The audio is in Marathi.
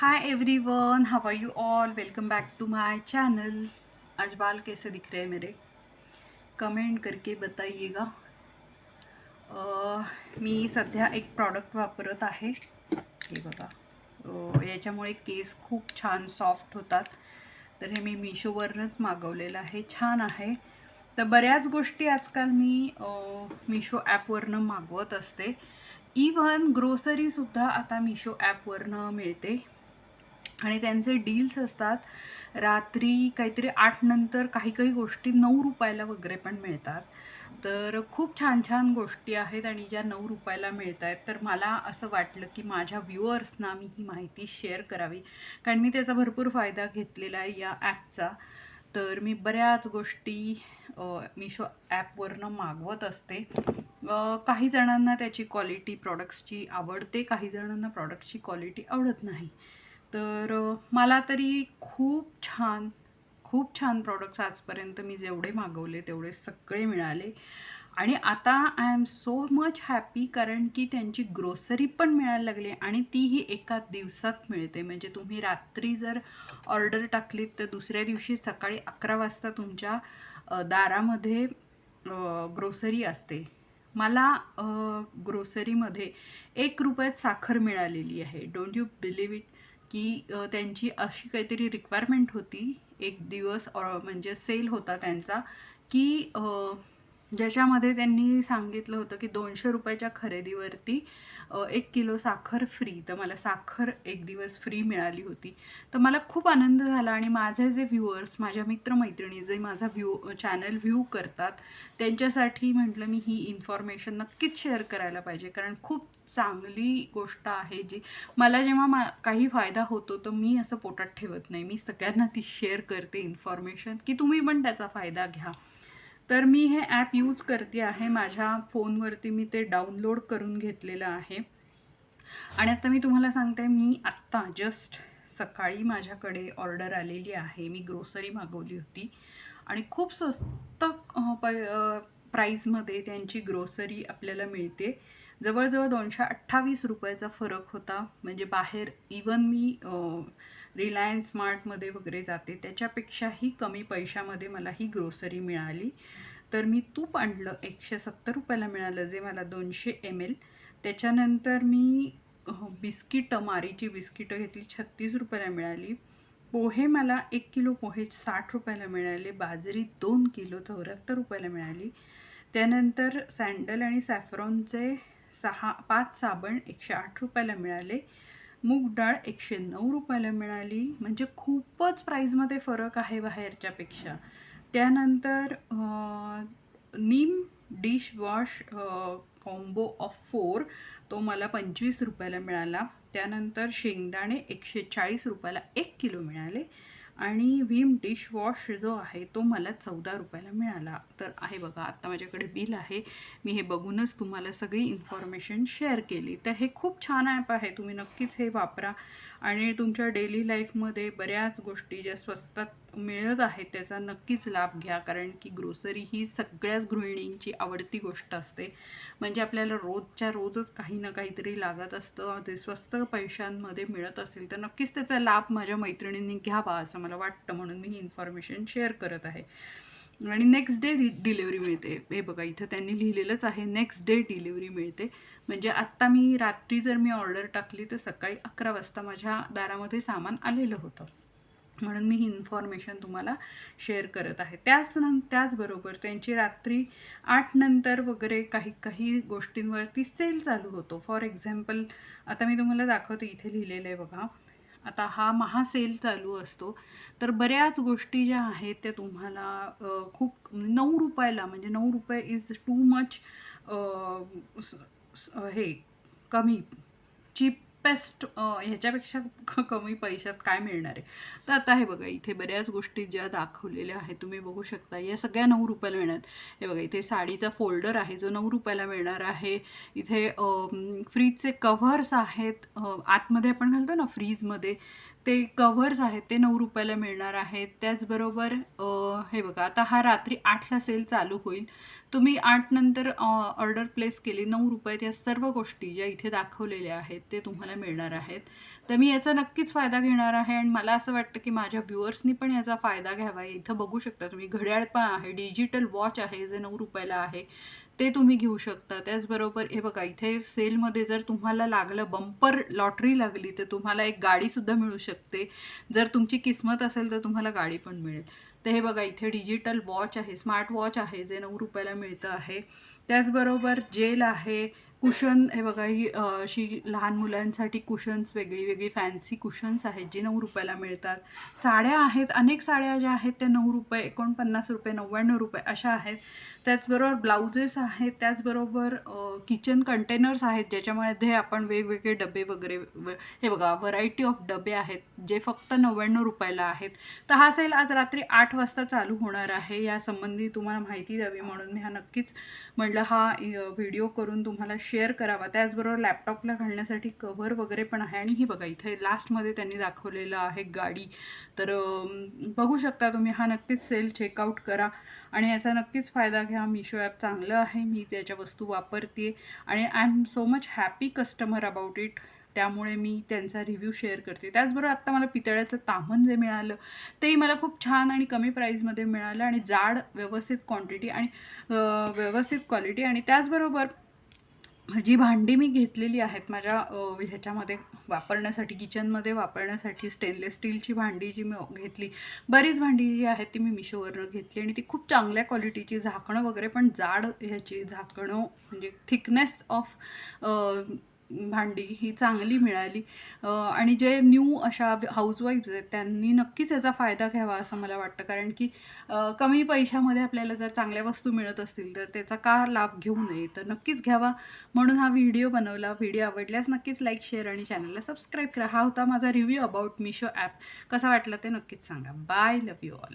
Hi everyone how are you all welcome back to my channel आज बाल कैसे दिख रहे हैं मेरे? कमेंट करके बताइएगा। मी सध्या एक प्रॉडक्ट वापरत आहे. हे बघा. याच्यामुळे केस खूप छान सॉफ्ट होतात. तर हे मी मिशोवरनंच मागवलेलं आहे. छान आहे. तर बऱ्याच गोष्टी आजकाल मी मिशो ॲपवरनं मागवत असते. इवन ग्रोसरीसुद्धा आता मिशो ॲपवरनं मिळते. आणि त्यांचे डील्स असतात रात्री काहीतरी आठ नंतर काही काही गोष्टी नऊ रुपयाला वगैरे पण मिळतात. तर खूप छान छान गोष्टी आहेत आणि ज्या नऊ रुपयाला मिळत आहेत तर मला असं वाटलं की माझ्या व्ह्युअर्सना मी ही माहिती शेअर करावी. कारण मी त्याचा भरपूर फायदा घेतलेला आहे या ॲपचा. तर मी बऱ्याच गोष्टी मिशो ॲपवरनं मागवत असते. काही जणांना त्याची क्वालिटी प्रॉडक्ट्सची आवडते काही जणांना प्रॉडक्टची क्वालिटी आवडत नाही. तर मला तरी खूप छान खूप छान प्रॉडक्ट्स आजपर्यंत मी जेवढे मागवले तेवढे सगळे मिळाले. आणि आता I am so much happy कारण की त्यांची ग्रोसरी पण मिळायला लागली आणि तीही एका दिवसात मिळते. म्हणजे तुम्ही रात्री जर ऑर्डर टाकलीत तर दुसऱ्या दिवशी सकाळी अकरा वाजता तुमच्या दारामध्ये ग्रोसरी असते. मला ग्रोसरीमध्ये एक रुपयात साखर मिळालेली आहे. डोंट यू बिलीव इट की त्यांची अशी काहीतरी रिक्वायरमेंट होती एक दिवस म्हणजे सेल होता त्यांचा की ज्याच्यामध्ये त्यांनी सांगितलं होतं की दोनशे रुपयाच्या खरेदीवरती एक किलो साखर फ्री तर मला साखर एक दिवस फ्री मिळाली होती. तर मला खूप आनंद झाला आणि माझे जे व्ह्युअर्स माझ्या मित्रमैत्रिणी जे माझा व्ह्यू चॅनल व्ह्यू करतात त्यांच्यासाठी म्हटलं मी ही इन्फॉर्मेशन नक्कीच शेअर करायला पाहिजे. कारण खूप चांगली गोष्ट आहे जी मला जेव्हा मा काही फायदा होतो तर मी असं पोटात ठेवत नाही. मी सगळ्यांना ती शेअर करते इन्फॉर्मेशन की तुम्ही पण त्याचा फायदा घ्या. तर मी हे ॲप यूज करते आहे माझ्या फोनवरती. मी ते डाउनलोड करून घेतलेलं आहे. आणि आता मी तुम्हाला सांगते मी आत्ता जस्ट सकाळी माझ्याकडे ऑर्डर आलेली आहे. मी ग्रोसरी मागवली होती. आणि खूप स्वस्त प प्राईजमध्ये त्यांची ग्रोसरी आपल्याला मिळते. जवळजवळ दोनशे अठ्ठावीस रुपयाचा फरक होता. म्हणजे बाहेर इवन मी रिलायन्स स्मार्टमध्ये वगैरे जाते. त्याच्यापेक्षाही कमी पैशामध्ये मला ही ग्रोसरी मिळाली. तर मी तूप आणलं. एकशे सत्तर रुपयाला मिळालं जे मला दोनशे एम एल त्याच्यानंतर मी बिस्किटं मारीची बिस्किटं घेतली. छत्तीस रुपयाला मिळाली. पोहे मला एक किलो पोहे साठ रुपयाला मिळाले. बाजरी दोन किलो चौऱ्याहत्तर रुपयाला मिळाली. त्यानंतर सँडल आणि सॅफ्रॉनचे सहा पाच साबण एकशे आठ रुपयाला मिळाले. मूग डाळ एकशे नऊ रुपयाला मिळाली. म्हणजे खूपच प्राईजमध्ये फरक आहे बाहेरच्यापेक्षा. त्यानंतर neem dish wash combo of four तो मला पंचवीस रुपयाला मिळाला. त्यानंतर शेंगदाणे एकशे चाळीस रुपयाला एक किलो मिळाले. आणि व्हीम डिशवॉश जो आहे तो मला चौदा रुपयाला मिळाला. तर आहे बघा आत्ता माझ्याकडे बिल आहे. मी हे बघूनच तुम्हाला सगळी इन्फॉर्मेशन शेअर केली. तर हे खूप छान ॲप आहे. तुम्ही नक्कीच हे वापरा. आणि तुमच्या डेली लाईफमध्ये बऱ्याच गोष्टी ज्या स्वस्तात मिळत आहेत त्याचा नक्कीच लाभ घ्या. कारण की ग्रोसरी ही सगळ्याच गृहिणींची आवडती गोष्ट असते. म्हणजे आपल्याला रोजच्या रोजच काही ना काहीतरी लागत असतं. जे स्वस्त पैशांमध्ये मिळत असेल तर नक्कीच त्याचा लाभ माझ्या मैत्रिणींनी घ्यावा असं मला वाटतं म्हणून मी ही इन्फॉर्मेशन शेअर करत आहे. आणि नेक्स्ट डे डि डिलेवरी मिळते. हे बघा इथं त्यांनी लिहिलेलंच आहे नेक्स्ट डे डिलेवरी मिळते. म्हणजे आत्ता मी रात्री जर मी ऑर्डर टाकली तर सकाळी अकरा वाजता माझ्या दारामध्ये सामान आलेलं होतं. म्हणून मी ही इन्फॉर्मेशन तुम्हाला शेअर करत आहे. त्याच नं त्याचबरोबर त्यांची रात्री आठ नंतर वगैरे काही काही गोष्टींवरती सेल चालू होतो. फॉर एक्झाम्पल आता मी तुम्हाला दाखवते इथे लिहिलेलं आहे बघा. आता हा महासेल चालू असतो. तर बऱ्याच गोष्टी ज्या आहेत त्या तुम्हाला खूप म्हणजे नऊ रुपयाला म्हणजे नऊ रुपये इज टू मच हे कमी बेस्ट ह्याच्यापेक्षा क- कमी पैशात काय मिळणार आहे? तर आता हे बघा इथे बऱ्याच गोष्टी ज्या दाखवलेल्या आहेत तुम्ही बघू शकता. या सगळ्या नऊ रुपयाला मिळणार. हे बघा इथे साडीचा फोल्डर आहे जो नऊ रुपयाला मिळणार आहे. इथे फ्रीजचे कव्हर्स आहेत. आतमध्ये आपण घालतो ना फ्रीजमध्ये ते कव्हर्स आहेत ते नऊ रुपयाला मिळणार आहेत. त्याचबरोबर हे बघा आता हा रात्री आठला सेल चालू होईल. तुम्ही आठ नंतर ऑर्डर प्लेस केली नऊ रुपयात या सर्व गोष्टी ज्या इथे दाखवलेल्या आहेत ते तुम्हाला तुम्हाला मिळणार आहेत. तर मी याचा नक्कीच फायदा घेणार आहे आणि मला असं वाटतं की माझ्या व्ह्युअर्सनी पण याचा फायदा घ्यावा. इथं बघू शकता तुम्ही घड्याळ पण आहे डिजिटल वॉच आहे जे नऊ रुपयाला आहे. ते तुम्ही घेऊ शकता. त्याचबरोबर हे बघा इथे सेलमध्ये जर तुम्हाला लागलं बंपर लॉटरी लागली तर तुम्हाला एक गाडीसुद्धा मिळू शकते. जर तुमची किस्मत असेल तर तुम्हाला गाडी पण मिळेल. तर हे बघा इथे डिजिटल वॉच आहे स्मार्ट वॉच आहे जे नऊ रुपयाला मिळतं आहे. त्याचबरोबर जेल आहे कुशन हे बघा ही अशी लहान मुलांसाठी कुशन्स वेगळी वेगळी फॅन्सी कुशन्स आहेत जी नऊ रुपयाला मिळतात. साड्या आहेत अनेक साड्या ज्या आहेत त्या नऊ रुपये एकोणपन्नास रुपये नव्याण्णव रुपये अशा आहेत. त्याचबरोबर ब्लाउजेस आहेत त्याचबरोबर किचन कंटेनर्स आहेत ज्याच्यामध्ये आपण वेगवेगळे डबे वगैरे हे बघा व्हरायटी ऑफ डबे आहेत जे फक्त नव्याण्णव रुपयाला आहेत. तर हा सेल आज रात्री आठ वाजता चालू होणार आहे यासंबंधी तुम्हाला माहिती द्यावी म्हणून मी हा नक्कीच म्हटलं हा व्हिडिओ करून तुम्हाला शेअर करावा. त्याचबरोबर लॅपटॉपला घालण्यासाठी कव्हर वगैरे पण आहे. आणि ही बघा इथे लास्टमध्ये त्यांनी दाखवलेलं आहे गाडी. तर बघू शकता तुम्ही हा नक्कीच सेल चेकआउट करा. आणि याचा नक्कीच फायदा घ्या. मिशो ॲप चांगलं आहे. मी त्याच्या वस्तू वापरते. आणि I am so much happy customer about it. त्यामुळे मी त्यांचा रिव्ह्यू शेअर करते. त्याचबरोबर आत्ता मला पितळ्याचं तामण जे मिळालं तेही मला खूप छान आणि कमी प्राईजमध्ये मिळालं. आणि जाड व्यवस्थित क्वांटिटी आणि व्यवस्थित क्वालिटी आणि त्याचबरोबर जी भांडी मी घेतलेली आहेत माझ्या ह्याच्यामध्ये वापरण्यासाठी किचनमध्ये वापरण्यासाठी स्टेनलेस स्टीलची भांडी जी मी घेतली बरीच भांडी जी आहेत ती मी मिशोवरनं घेतली आणि ती खूप चांगल्या क्वालिटीची झाकणं वगैरे पण जाड ह्याची झाकणं म्हणजे थिकनेस ऑफ भांडी ही चांगली मिळाली. आणि जे न्यू अशा हाऊसवाईफ्स आहेत त्यांनी नक्कीच याचा फायदा घ्यावा असं मला वाटतं. कारण की कमी पैशामध्ये आपल्याला जर चांगल्या वस्तू मिळत असतील तर त्याचा का लाभ घेऊ नये? तर नक्कीच घ्यावा. म्हणून हा व्हिडिओ बनवला. व्हिडिओ आवडल्यास नक्कीच लाईक शेअर आणि चॅनलला सबस्क्राईब करा. हा होता माझा रिव्ह्यू अबाउट मिशो ॲप कसा वाटला ते नक्कीच सांगा. Bye love you all